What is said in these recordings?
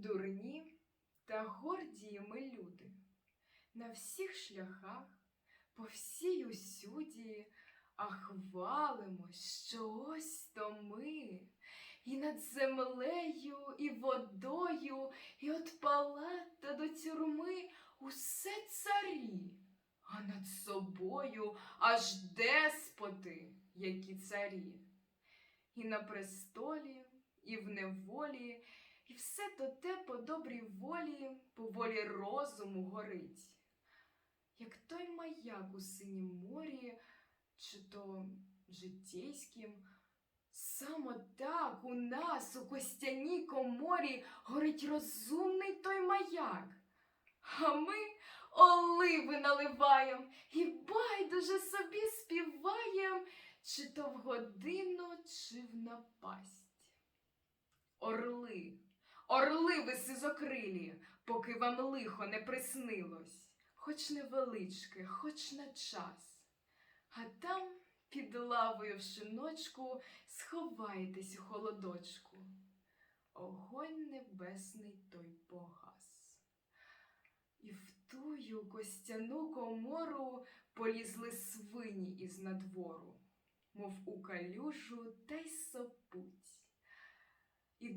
Дурні та горді ми люди, на всіх шляхах, по всій усюді, а хвалимось, що ось то ми, і над землею, і водою, і от палата до тюрми усе царі, а над собою аж деспоти, які царі. І на престолі, і в неволі, і все то те по добрій волі, по волі розуму горить. Як той маяк у синім морі, чи то житейським, саме так у нас, у костяній коморі, горить розумний той маяк. А ми оливи наливаєм і байдуже собі співаєм, чи то в годину, чи в напасть. Орли, орли ви сизокрилі, поки вам лихо не приснилось, хоч невеличке, хоч на час. А там під лавою в шиночку сховаєтесь у холодочку. Огонь небесний той погас. І в тую костяну комору полізли свині із надвору, мов у калюжу та й сопуть.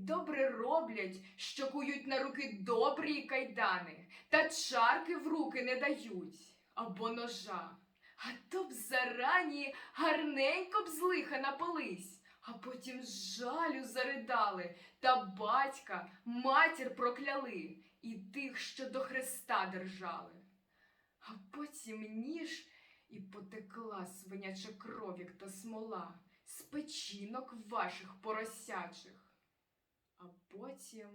Добре роблять, що кують на руки добрі кайдани, та чарки в руки не дають або ножа. А то б зарані гарненько б з лиха напились, а потім з жалю заридали, та батька, матір прокляли і тих, що до Христа держали. А потім ніж і потекла свиняча кровік та смола з печінок ваших поросячих. А потім